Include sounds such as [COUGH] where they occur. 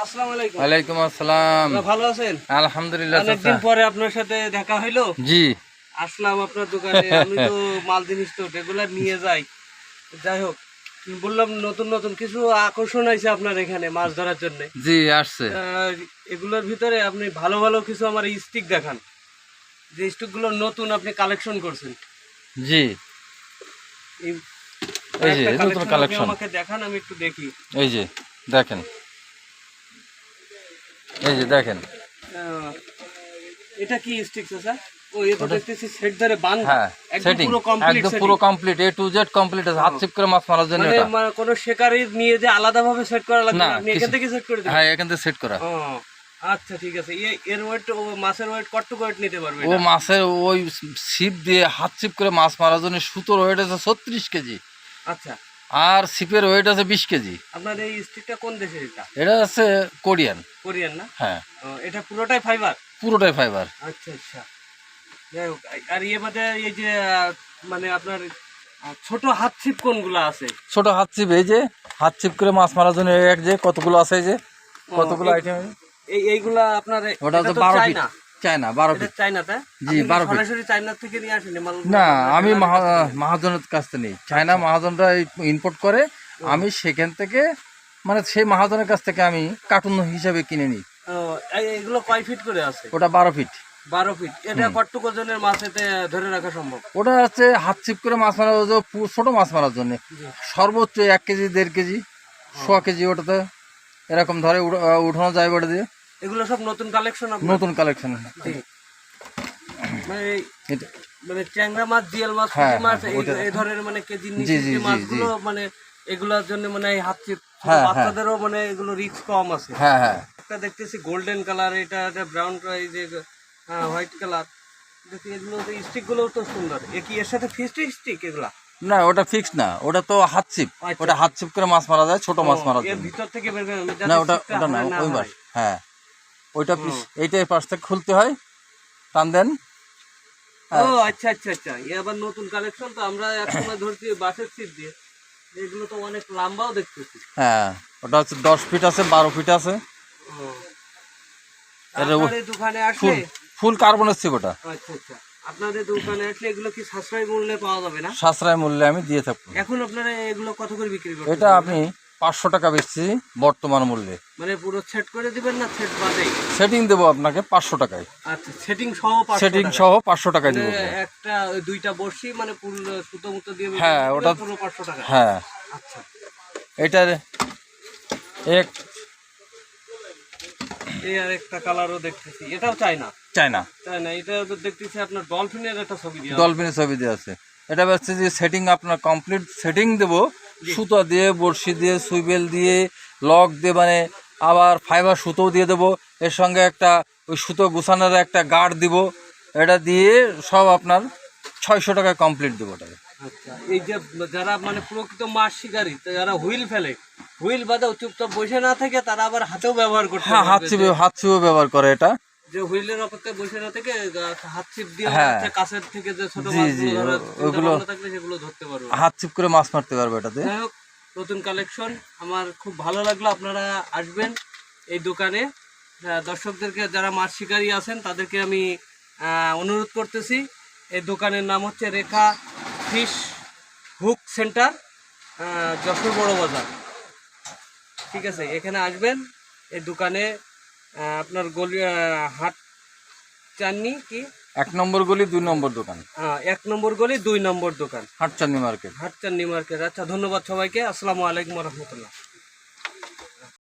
আসসালামু আলাইকুম। ওয়ালাইকুম আসসালাম। ভালো আছেন? আলহামদুলিল্লাহ অনেকদিন পরে আপনার সাথে দেখা হইল। জি। আসলাম আপনার দোকানে আমি তো [LAUGHS] মাল জিনিস তো রেগুলার নিয়ে যাই। যাই হোক বললাম নতুন নতুন কিছু আকর্ষণ আছে আপনার এখানে মাছ ধরার জন্য। জি আসছে। এগুলোর ভিতরে আপনি ভালো ভালো কিছু আমার স্টিক দেখান। যে স্টিকগুলো নতুন আপনি কালেকশন করছেন। জি। এই যে, নতুন collection। আমাকে দেখান আমি একটু দেখি। এই যে দেখেন। এই যে দেখেন। এটা কি স্টিক স্যার হ্যাঁ একদম সেটিং পুরো কমপ্লিট একদম পুরো complete A to Z complete আছে হাত করে মাছ মারার জন্য মানে এটা। কোনো শেকারি নিয়ে যে আলাদা ভাবে সেট করা লাগবে না, না, এখান থেকে সেট করে হ্যাঁ এখান থেকে সেট করা। আচ্ছা ঠিক আছে। এর ওয়েট ও মাছের ওয়েট কতটুকু ওয়েট নিতে পারবে ও মাছের ওই ছিপ দিয়ে হাত চিপ করে মাছ মারার জন্য সুতোর ওয়েট আছে ছত্রিশ কেজি। আচ্ছা। আর ছিপের ওয়েট আছে বিশ কেজি। আপনার এই স্টিকটা কোন দেশের এটা? এটা আছে কোরিয়ান। কোরিয়ান না? হ্যাঁ। এটা পুরোটাই ফাইবার? পুরোটাই ফাইবার। আচ্ছা আচ্ছা। যাই হোক আর ইয়ে বাদে এই যে মানে আপনার ছোট হাত ছিপ কোনগুলো আছে? ছোট হাত ছিপ এই যে হাত ছিপ করে মাছ মারার জন্য এক যে কতগুলো আছে এই যে? কতগুলো আইটেম এই এইগুলা আপনার ওটা তো বারো ফিট চায়না বারো ফিট চায়নাতে জি, 12 feet। সরাসরি চায়না থেকে নিয়ে আসেনি না আমি মহা- মহাজনের কাছ থেকে নিই। চায়না মহাজনরা ইম্পোর্ট করে। আমি সেখান থেকে মানে সেই মহাজনের কাছ থেকে আমি কার্টুন হিসাবে কিনে নিই। এগুলো কয় ফিট করে আছে? ওটা বারো ফিট বারো ফিট এটা কতটুকু ওজনের মাছ এতে ধরে রাখা সম্ভব? ওটা হচ্ছে হাত চিপ করে মাছ মারার জন্য ছোট মাছ মারার জন্য। সর্বোচ্চ এক কেজি দেড় কেজি সোয়া কেজি ওটাতে। এরকম ধরে উঠ- উঠানো যায় ওটা দিয়ে। এগুলো সব নতুন কালেকশন নতুন কালেকশন মানে এটা মানে ট্যাংরা মাছ জিয়াল মাছ হ্যাঁ, পুঁটি মাছ হ্যাঁ, এই- ধরনের মানে কেজি নিচে মাছগুলো মানে এগুলোর জন্য মানে এই হাত হ্যাঁ। বাচ্চাদেরও মানে এগুলো রিস্ক কম আছে। হ্যাঁ হ্যাঁ। একটা দেখতেছি গোল্ডেন কালার এটা একটা ব্রাউন এই যে হোয়াইট কালার দেখি এগুলো স্টিকগুলো তো সুন্দর। এ কি এর সাথে ফিস্ট স্টিক এগুলা? না ওটা ফিক্স না। ওটা তো হাত চিপ আচ্ছা। ওটা হাত চিপ করে মাছ মারা যায় ছোট মাছ এর জন্য ভিতর থেকে বের করে না ওটা ওটা না ওই মাছ হ্যাঁ। ওইটা পিস এইটাই পাশ থেকে খুলতে হয় টান দেন। ও আচ্ছা আচ্ছা আচ্ছা। এ আবার নতুন কালেকশন তো আমরা একসময় [COUGHS] ধরছি বাসের সিট দিয়ে। এগুলো তো অনেক লম্বাও দেখতেছি। হ্যাঁ ওটা হচ্ছে দশ ফিট আছে বারো ফিট আছে। দোকানে ফুল আসলে ফুল কার্বনের ছিপ ওটা। আচ্ছা আচ্ছা। আপনাদের দোকানে আসলে এগুলো কি সাশ্রয় মূল্যে পাওয়া যাবে না? সাশ্রয় মূল্যে আমি দিয়ে থাকব। এখন আপনারা এগুলো কত করে বিক্রি করছেন এটা আপনি পাঁচশো টাকা বেচছি বর্তমান মূল্যে। মানে পুরো সেট করে দিবেন না সেট বাদেই? সেটিং দেবো আপনাকে পাঁচশো টাকায়। আচ্ছা সেটিং সহ সেটিং সহ পাঁচশো টাকায় দেবো। মানে একটা দুইটা বর্ষি মানে পুরো সুতো মুতো দিয়ে হ্যাঁ, ওটা- পুরো পাঁচশো টাকা হ্যাঁ। আচ্ছা। এটার এক এই আর একটা কালারও দেখতেছি। এটাও চাই না তাই না এটা তো দেখতেছি আপনার ডলফিনের একটা ছবি ডলফিনের ছবি দিয়ে আছে। এটা হচ্ছে যে সেটিং আপনার কমপ্লিট সেটিং দেবো। সুতো দিয়ে বড়শি দিয়ে সুইবেল দিয়ে লক দিয়ে মানে আবার ফাইবার সুতো দিয়ে দেবো। এর সঙ্গে একটা ওই সুতো গুছানোর একটা গার্ড দিব। এটা দিয়ে সব আপনার ছয়শো টাকা কমপ্লিট দেবো ওটাকে। আচ্ছা এই যে যারা মানে প্রকৃত মাছ শিকারী যারা হুইল ফেলে হুইল বাদে চুপচাপ বসে না থেকে তারা আবার হাতেও ব্যবহার করতে হ্যাঁ হাত হাত ছিপে ব্যবহার করে এটা। যে হুইলের অপেক্ষায় বসে না থেকে হাত ছিপ দিয়ে হ্যাঁ। কাছের থেকে যে ছোট মাছগুলো ওগুলো- থাকলে সেগুলো ধরতে পারবে। হাত ছিপ করে মাছ মারতে পারবে এটাতে। যাই হোক নতুন কালেকশন আমার খুব ভালো লাগল আপনারা আসবেন এই দোকানে। দর্শকদেরকে যারা মাছ শিকারী আছেন তাদেরকে আমি অনুরোধ করতেছি। এই দোকানের নাম হচ্ছে Rekha fish hook centre Jashore বড় বাজার। ঠিক আছে এখানে আসবেন এই দোকানে আপনার গলি হাট চাননি কি? এক নম্বর গলি দুই নম্বর দোকান। এক নম্বর গলি দুই নম্বর দোকান। হাট চাননি মার্কেট। হাট চাননি মার্কেট। আচ্ছা ধন্যবাদ সবাইকে। আসসালামু আলাইকুম রহমতুল্লাহ।